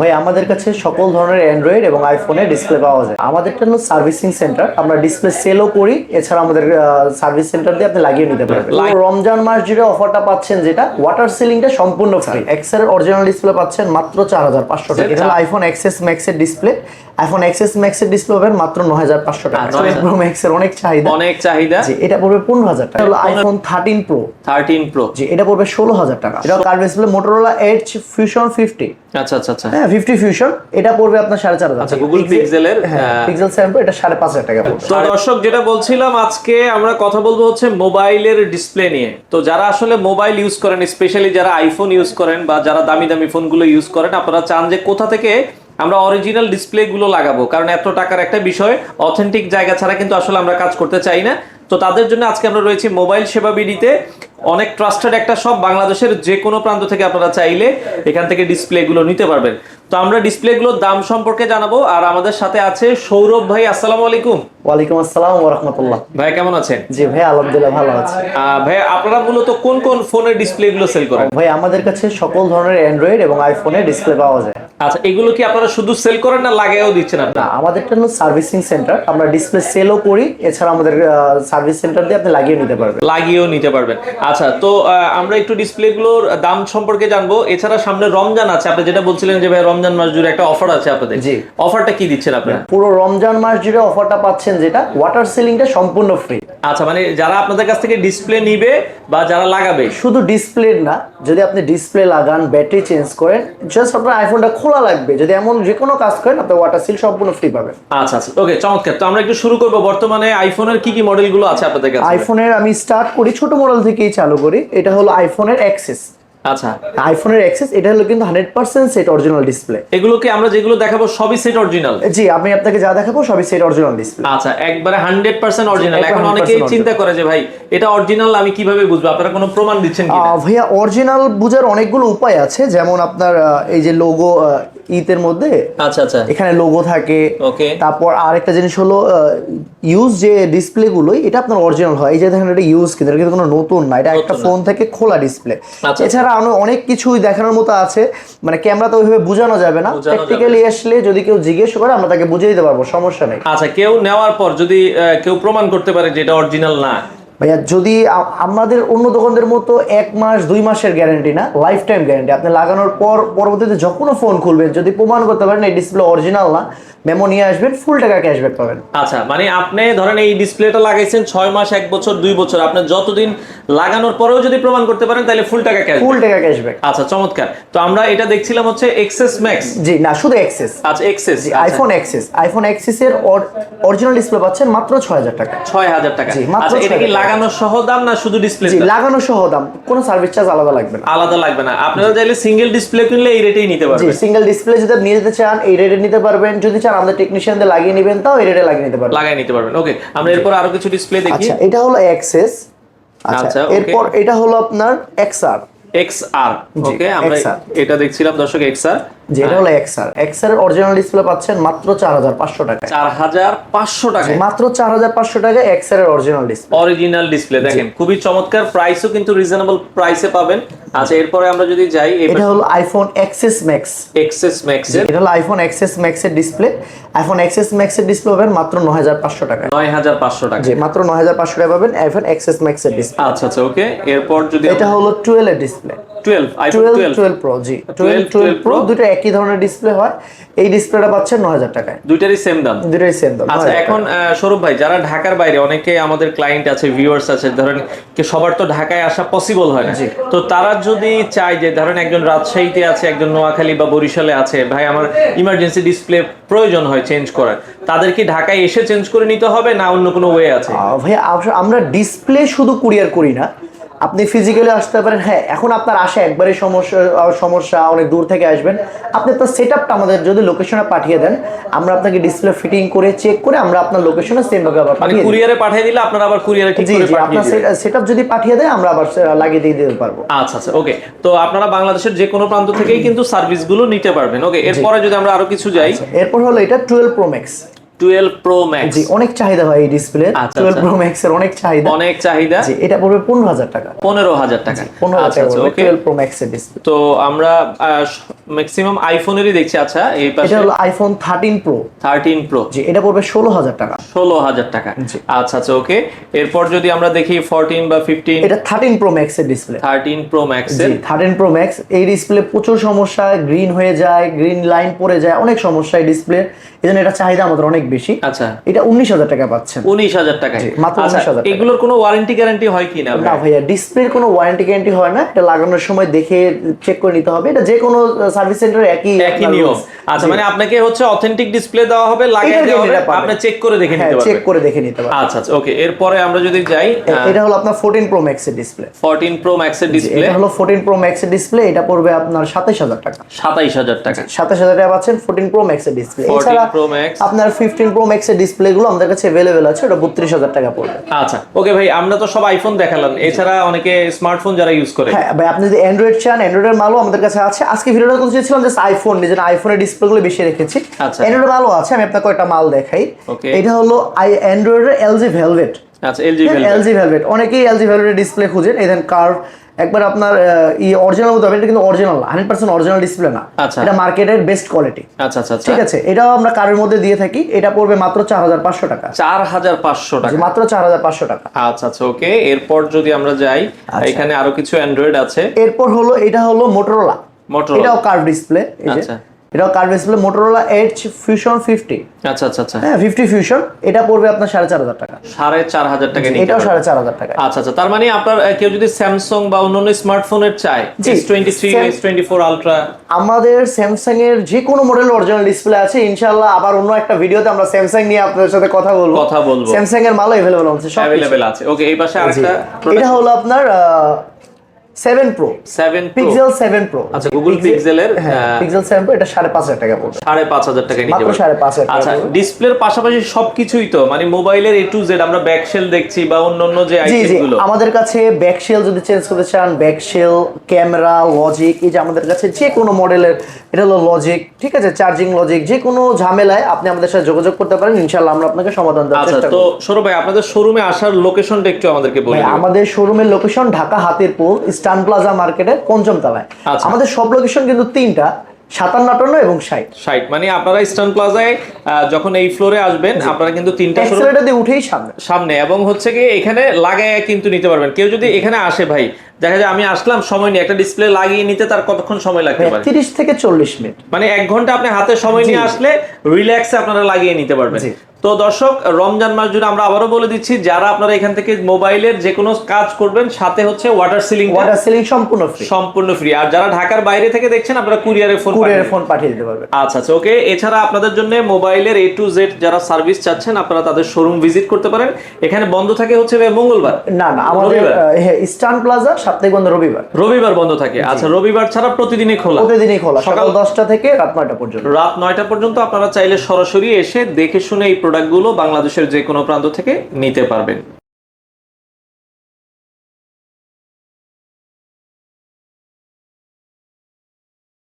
ভাই আমাদের কাছে সকল ধরনের অ্যান্ড্রয়েড এবং আইফোনের ডিসপ্লে পাওয়া যায়। আমাদের হলো সার্ভিসিং সেন্টার আমরা ডিসপ্লে সেলও করি এছাড়া আমাদের সার্ভিস সেন্টার দিয়ে আপনি লাগিয়ে নিতে পারবেন। রমজান মাস জুড়ে অফারটা পাচ্ছেন যেটা ওয়াটার সিলিংটা সম্পূর্ণ ফ্রি এক্সের অরিজিনাল ডিসপ্লে পাচ্ছেন মাত্র চার হাজার পাঁচশো টাকা। এটা হলো আইফোন এক্সএস ম্যাক্সের ডিসপ্লে আইফোন এক্সএস ম্যাক্সের ডিসপ্লে পাবেন মাত্র নয় হাজার পাঁচশো টাকা। আচ্ছা, 9000 প্রো ম্যাক্সের অনেক চাহিদা। অনেক চাহিদা। জি এটা পড়বে পনেরো হাজার টাকা। হলো iPhone thirteen pro thirteen pro জি এটা পড়বে ষোলো হাজার টাকা। এটা কার display Motorola edge fusion fifty আচ্ছা আচ্ছা আচ্ছা। হ্যাঁ ফিফটি ফিউশন এটা পড়বে আপনার সাড়ে চার হাজার হ্যাঁ পিক্সেল সেভেন প্রো এটা সাড়ে পাঁচ হাজার টাকা পড়বে। তো দর্শক যেটা বলছিলাম আজকে আমরা কথা বলব হচ্ছে মোবাইলের ডিসপ্লে নিয়ে। তো যারা আসলে মোবাইল ইউজ করেন স্পেশালি যারা আইফোন ইউজ করেন বা যারা দামি দামি ফোনগুলো ইউজ করেন আপনারা চান যে কোথা থেকে আমরা অরিজিনাল ডিসপ্লে গুলো লাগাবো, কারণ এত টাকার একটা বিষয় অথেন্টিক জায়গা ছাড়া কিন্তু আসলে আমরা কাজ করতে চাই না। তো তাদের জন্য আজকে আমরা রয়েছি মোবাইল সেবা বিডিতে। অনেক ট্রাস্টেড একটা সব বাংলাদেশের যে কোনো প্রান্ত থেকে আপনারা চাইলে এখান থেকে ডিসপ্লে গুলো নিতে পারবেন। তো আমরা ডিসপ্লে গুলোর দাম সম্পর্কে জানাব আর আমাদের সাথে আছে সৌরভ ভাই আসসালামু আলাইকুম। ওয়ালাইকুম আসসালাম ওয়া রাহমাতুল্লাহ। ভাই কেমন আছেন? জি ভাই আলহামদুলিল্লাহ ভালো আছে। ভাই আপনারা মূলত কোন কোন ফোনের ডিসপ্লে গুলো সেল করেন? ভাই আমাদের কাছে সকল ধরনের অ্যান্ড্রয়েড এবং আইফোনের ডিসপ্লে পাওয়া যায়। আচ্ছা এগুলো কি আপনারা শুধু সেল করেন না লাগাইও দিচ্ছেন না আপনারা আমাদেরটা হলো সার্ভিসিং সেন্টার। আমরা ডিসপ্লে সেলও করি এছাড়া আমাদের সার্ভিস সেন্টার দিয়ে আপনি লাগিয়ে নিতে পারবেন। লাগিয়েও নিতে পারবেন। আচ্ছা তো আহ, আমরা একটু ডিসপ্লে গুলোর দাম সম্পর্কে জানব। এছাড়া সামনে রমজান আছে আপনি যেটা বলছিলেন যে ভাই রমজান মাস জুড়ে একটা অফার আছে আপনাদের। জি। অফারটা কি দিচ্ছেন আপনারা? পুরো রমজান মাস জুড়ে অফারটা পাচ্ছেন যেটা ওয়াটার সিলিংটা সম্পূর্ণ ফ্রি আচ্ছা মানে যারা আপনাদের কাছ থেকে ডিসপ্লে নিবে বা যারা লাগাবে? শুধু ডিসপ্লে না যদি আপনি ডিসপ্লে লাগান ব্যাটারি চেঞ্জ করেন জাস্ট আপনার আইফোনটা খোলা লাগবে। যদি এমন যে কোনো কাজ করেন আপনি ওয়াটার সিল সম্পূর্ণ ফ্রি পাবেন। আচ্ছা আচ্ছা ওকে চমৎকার। তো আমরা একটু শুরু করব। বর্তমানে আইফোনের কি কি মডেলগুলো আছে আপনাদের কাছে? আইফোনের আমি স্টার্ট করি ছোট মডেল থেকেই চালু করি। এটা হলো আইফোনের অ্যাক্সেস আচ্ছা। আইফোনের অ্যাক্সেস এটা হলো কিন্তু hundred percent set original display এগুলোকে আমরা যেগুলো দেখাবো সবই সেট অরিজিনাল জি আমি আপনাকে যা দেখাবো সবই সেট অরিজিনাল ডিসপ্লে আচ্ছা একবারে হান্ড্রেড পার্সেন্ট অরিজিনাল এখন অনেকেই চিন্তা করে যে ভাই এটা অরিজিনাল আমি কীভাবে বুঝব? আপনারা কোনো প্রমাণ দিচ্ছেন ভাইয়া অরিজিনাল বুঝার অনেকগুলো উপায় আছে। যেমন আপনার এই যে লোগো ইতের মধ্যে আচ্ছা আচ্ছা। এখানে লোগো থাকে। ওকে তারপর আরেকটা জিনিস হলো ইউজ যে ডিসপ্লে গুলো এটা আপনার অরিজিনাল হয়। এই যে দেখেন এটা ইউজ কিন্তু কিন্তু কোনো নতুন না। এটা একটা ফোন থেকে খোলা ডিসপ্লে আচ্ছা। এছাড়া আরও অনেক কিছুই দেখানোর মতো আছে। মানে ক্যামেরা তো ওইভাবে বোঝানো যাবে না। প্র্যাকটিক্যালি আসলে যদি কেউ জিজ্ঞেস করে আমরা তাকে বুঝিয়ে দিতে পারব সমস্যা নেই। আচ্ছা কেউ নেওয়ার পর যদি কেউ প্রমাণ করতে পারে যে এটা অরিজিনাল না ভাইয়া যদি আমাদের অন্য দোকানদের মতো এক মাস দুই মাসের গ্যারান্টি না লাইফ টাইম গ্যারান্টি আপনি লাগানোর পর পরবর্তীতে যখনও ফোন খুলবেন যদি প্রমাণ করতে পারেন এই ডিসপ্লে অরিজিনাল না মেমো নিয়ে আসবেন ফুল টাকা ক্যাশব্যাক পাবেন। আচ্ছা মানে আপনি ধরেন এই ডিসপ্লেটা লাগাইছেন ছয় মাস এক বছর দুই বছর। আপনি যতদিন লাগানোর পরেও যদি প্রমাণ করতে পারেন তাহলে ফুল টাকা ক্যাশ ফুল টাকা ক্যাশব্যাক আচ্ছা চমৎকার। তো আমরা এটা দেখছিলাম হচ্ছে এক্সেস ম্যাক্স জি না শুধু এক্সেস আচ্ছা XS iPhone XS iPhone XS এর অরিজিনাল ডিসপ্লে পাচ্ছেন মাত্র ছয় হাজার টাকা। ছয় হাজার টাকা। জি, মাত্র আচ্ছা এটা কি 6,000 লাগানোর সহ দাম না শুধু ডিসপ্লে লাগানো সহ দাম। কোনো সার্ভিস চার্জ আলাদা লাগবে না। আলাদা লাগবে না। আপনারা চাইলে সিঙ্গেল ডিসপ্লে কিনলে এই রেটেই নিতে পারবেন। সিঙ্গেল ডিসপ্লে যদি নিয়ে যেতে চান এই রেটে নিতে পারবেন। যদি চান আমাদের টেকনিশিয়ানদের লাগিয়ে নেবেন তাও এই রেটে লাগিয়ে নিতে পারবেন। লাগাই নিতে পারবেন। ওকে আমরা এরপর আরও কিছু ডিসপ্লে দেখি। আচ্ছা এটা হলো এক্সেস আচ্ছা, আচ্ছা এরপর এটা হলো আপনার এক্সআর এক্স আর ওকে আমরা এটা দেখছিলাম দর্শক এক্স আর যে এটা হলো এক্সআর এক্সআর এর অরিজিনাল ডিসপ্লে পাচ্ছেন মাত্র চার হাজার পাঁচশো টাকা চার হাজার পাঁচশো টাকা মাত্র চার হাজার পাঁচশো টাকা এক্সআর এর অরিজিনাল ডিসপ্লে অরিজিনাল ডিসপ্লে দেখেন খুবই চমৎকার প্রাইসও কিন্তু রিজনেবল প্রাইসে পাবেন। আচ্ছা এরপরে আমরা যদি যাই এটা হলো iPhone XS Max XS Max এটা হলো আইফোন এক্সএস ম্যাক্স এর ডিসপ্লে আইফোন এক্সএস ম্যাক্স এর ডিসপ্লে পাবেন মাত্র নয় হাজার পাঁচশো টাকা নয় হাজার পাঁচশো টাকা জি মাত্র নয় হাজার পাঁচশো টাকা পাবেন আইফোন এক্সএস ম্যাক্স এর ডিসপ্লে আচ্ছা আচ্ছা ওকে। এরপর যদি এটা হলো টুয়েলভ এর display twelve iPhone twelve twelve twelve pro জি। Twelve 12 twelve pro Pro। দুটো একই ধরনের ডিসপ্লে হয়। এই ডিসপ্লেটা পাচ্ছেন নয় হাজার টাকায়। দুইটারই সেম দাম। দুটোই সেম দাম আচ্ছা এখন সৌরভ ভাই যারা ঢাকার বাইরে অনেকে আমাদের ক্লায়েন্ট আছে ভিউয়ার্স আছে ধরেন কি সবার তো ঢাকায় আসা পসিবল হয় না। তো তারা যদি চায় যে ধরেন একজন রাজশাহীতে আছে একজন নোয়াখালী বা বরিশালে আছে ভাই আমার ইমার্জেন্সি ডিসপ্লে প্রয়োজন হয় চেঞ্জ করার। তাদের কি ঢাকায় এসে চেঞ্জ করে নিতে হবে না অন্য কোনো ওয়ে আছে? ভাইয়া আমরা ডিসপ্লে শুধু কুরিয়ার করি না। আপনি ফিজিক্যালি আসতে পারেন। হ্যাঁ এখন আপনার আসা একবারে সমস্যা সমস্যা অনেক দূর থেকে আসবেন। আপনি আপনার সেট আপটা আমাদের যদি লোকেশনে পাঠিয়ে দেন আমরা আপনাকে ডিসপ্লে ফিটিং করে চেক করে আমরা আপনার লোকেশনে সেম ভাবে আবার মানে পাঠিয়ে। কুরিয়ারে পাঠিয়ে দিলে আপনারা আবার কুরিয়ারে ঠিক করে জি পাঠিয়ে আপনার সেট আপ যদি পাঠিয়ে দেয় আমরা আবার লাগিয়ে দিয়ে দিতে পারব। আচ্ছা আচ্ছা ওকে তো আপনারা বাংলাদেশের যে কোনো প্রান্ত থেকেই কিন্তু সার্ভিসগুলো নিতে পারবেন। ওকে এরপরে যদি আমরা আরও কিছু যাই। এরপর হলো এটা twelve pro max twelve pro max জি অনেক চাহিদা এই ডিসপ্লে আচ্ছা, আচ্ছা। এর অনেক চাহিদা। অনেক চাহিদা। জি এটা পড়বে পনেরো হাজার টাকা। ওকে। প্রো এর ডিসপ্লে তো আমরা ম্যাক্সিমাম আইফোনেরই দেখছি। আচ্ছা এই এটা হলো iPhone thirteen pro thirteen pro জি এটা পড়বে ষোলো হাজার টাকা। আচ্ছা আচ্ছা ওকে। এরপর যদি আমরা দেখি ফোরটিন বা ফিফটিন এটা প্রো এর ডিসপ্লে প্রো প্রো এই ডিসপ্লে প্রচুর সমস্যা। গ্রিন হয়ে যায় গ্রিন লাইন পড়ে যায় অনেক সমস্যা এই ডিসপ্লে এই জন্য এটা চাহিদা আমাদের অনেক অনেক বেশি। আচ্ছা। এটা উনিশ হাজার টাকা পাচ্ছেন। উনিশ হাজার টাকা মাত্র উনিশ আচ্ছা, হাজার এগুলোর কোনো ওয়ারেন্টি গ্যারান্টি হয় কি না না ভাইয়া ডিসপ্লের কোনো ওয়ারেন্টি গ্যারান্টি হয় না। এটা লাগানোর সময় দেখে চেক করে নিতে হবে। এটা যে কোনো সার্ভিস সেন্টারে একই একই নিয়ম। আচ্ছা মানে আপনাকে হচ্ছে অথেন্টিক ডিসপ্লে দেওয়া হবে লাগিয়ে দেওয়া হবে আপনি চেক করে দেখে নিতে হ্যাঁ, পারবেন। চেক করে দেখে নিতে পারবেন। আচ্ছা আচ্ছা ওকে এরপরে আমরা যদি যাই এটা হলো আপনার 14 প্রো ম্যাক্স এর ডিসপ্লে 14 প্রো ম্যাক্স এর ডিসপ্লে এটা হলো 14 প্রো ম্যাক্স এর ডিসপ্লে এটা পড়বে আপনার 27000 টাকা। 27000 টাকা। 27000 টাকা পাচ্ছেন 14 প্রো ম্যাক্স এর ডিসপ্লে এছাড়া আপনার 15 ফিফটিন প্রো ডিসপ্লে গুলো আমাদের কাছে অ্যাভেলেবেল আছে ওটা বত্রিশ হাজার টাকা পড়বে। আচ্ছা ওকে ভাই আমরা তো সব আইফোন দেখালাম এছাড়া অনেকে স্মার্টফোন যারা ইউজ করে। হ্যাঁ ভাই আপনি যদি অ্যান্ড্রয়েড চান অ্যান্ড্রয়েডের মালও আমাদের কাছে আছে। আজকে ভিডিওটা করতে চেয়েছিলাম যে আইফোন নিজের আইফোনের ডিসপ্লে গুলো বেশি রেখেছি। আচ্ছা। অ্যান্ড্রয়েড মালও আছে আমি আপনাকে কয়েকটা মাল দেখাই. এটা হলো আই অ্যান্ড্রয়েডের এলজি ভেলভেট আচ্ছা এলজি ভেলভেট অনেকেই এলজি ভেলভেটের ডিসপ্লে খুঁজেন এই দেন কার্ভ একবার আপনার ই অরিজিনাল হতে হবে এটা কিন্তু অরিজিনাল না হান্ড্রেড পার্সেন্ট অরিজিনাল ডিসপ্লে না। আচ্ছা। এটা মার্কেটের বেস্ট কোয়ালিটি আচ্ছা আচ্ছা আচ্ছা। ঠিক আছে এটাও আমরা কারের মধ্যে দিয়ে থাকি এটা পড়বে মাত্র চার হাজার পাঁচশো টাকা। চার হাজার পাঁচশো টাকা। মাত্র চার হাজার পাঁচশো টাকা। আচ্ছা আচ্ছা ওকে এরপর যদি আমরা যাই আচ্ছা। এখানে আরও কিছু অ্যান্ড্রয়েড আছে। এরপর হলো এটা হলো মোটরোলা মোটরোলা এটাও কার্ভ ডিসপ্লে আচ্ছা। এটাও curve display Motorola edge fusion fifty আচ্ছা আচ্ছা আচ্ছা হ্যাঁ ফিফটি ফিউশন এটা পড়বে আপনার সাড়ে চার হাজার টাকা সাড়ে চার হাজার টাকা নিতে এটাও পারবেন। সাড়ে চার হাজার টাকা আচ্ছা আচ্ছা তার মানে আপনার আহ, কেউ যদি স্যামসাং বা অন্যান্য স্মার্টফোনের চায় জি, S twenty three Sam- S twenty four ultra আমাদের স্যামসাং এর যে কোনো মডেল অরিজিনাল ডিসপ্লে আছে ইনশাআল্লাহ আবার অন্য একটা ভিডিওতে আমরা স্যামসাং নিয়ে আপনাদের সাথে কথা বলবো কথা বলবো। স্যামসাং এর মালও अवेलेबल আছে সব অ্যাভেলেবেল আছে ওকে এই পাশে আরেকটা এটা হলো আপনার seven pro seven pixel seven pro আচ্ছা, হ্যাঁ পিক্সেল সেভেন প্রো এটা সাড়ে পাঁচ হাজার টাকা পড়বে সাড়ে পাঁচ হাজার টাকা নিতে পারবেন। সাড়ে পাঁচ হাজার আচ্ছা ডিসপ্লের পাশাপাশি সবকিছুই তো মানে মোবাইলের এ টু জেড আমরা ব্যাকশেল দেখছি বা অন্যান্য যে আমাদের কাছে ব্যাক শেল যদি চেঞ্জ করতে চান ব্যাক শেল ক্যামেরা লজিক এই যে আমাদের কাছে যে কোনো মডেলের এটা হলো লজিক ঠিক আছে? চার্জিং লজিক যে কোনো ঝামেলায় আপনি আমাদের সাথে যোগাযোগ করতে পারেন ইনশাআল্লাহ আমরা আপনাকে সমাধান দেওয়ার আচ্ছা চেষ্টা তো করব। সৌরভ ভাই আপনাদের শোরুমে আসার লোকেশনটা একটু আমাদেরকে বলে ভাই, দিন। আমাদের শোরুমের location Dhaka Hatirpul Eastern Plaza মার্কেটের পঞ্চম তলায়। আচ্ছা। আমাদের সব লোকেশন কিন্তু তিনটা সাতান্ন আটান্ন এবং ষাট। ষাট মানে আপনারা ইস্টার্ন প্লাজায় যখন এই ফ্লোরে আসবেন আপনারা কিন্তু তিনটা দিয়ে উঠেই সামনে। সামনে এবং হচ্ছে কি এখানে লাগায় কিন্তু নিতে পারবেন। কেউ যদি এখানে আসে ভাই দেখা যায় আমি আসলাম সময় নিয়ে একটা ডিসপ্লে লাগিয়ে নিতে তার কতক্ষণ সময় লাগতে পারে? তিরিশ থেকে চল্লিশ মিনিট। মানে এক ঘণ্টা আপনি হাতে সময় নিয়ে আসলে রিল্যাক্সে আপনারা লাগিয়ে নিতে পারবেন। তো দর্শক রমজান মাস জুড়ে আমরা আবারও বলে দিচ্ছি যারা আপনারা এখান থেকে মোবাইলের যে কোনো কাজ করবেন সাথে হচ্ছে ওয়াটার সিলিং ওয়াটার সিলিং সম্পূর্ণ ফ্রি সম্পূর্ণ ফ্রি আর যারা ঢাকার বাইরে থেকে দেখছেন আপনারা কুরিয়ারে ফোন কুরিয়ার ফোন পাঠিয়ে দিতে পারবেন। আচ্ছা আচ্ছা ওকে এছাড়া আপনাদের জন্য মোবাইলের এ টু জেড যারা সার্ভিস চাচ্ছেন আপনারা তাদের শোরুম ভিজিট করতে পারেন। এখানে বন্ধ থাকে হচ্ছে মঙ্গলবার? না না আমাদের? স্টান প্লাজা সাপ্তাহিক বন্ধ রবিবার। রবিবার বন্ধ থাকে। আচ্ছা রবিবার ছাড়া প্রতিদিনই খোলা? প্রতিদিনই খোলা সকাল সকাল দশটা থেকে রাত নয়টা পর্যন্ত। রাত নয়টা পর্যন্ত আপনারা চাইলে সরাসরি এসে দেখে শুনে এই প্রোডাক্টগুলো বাংলাদেশের যে কোনো প্রান্ত থেকে নিতে পারবেন।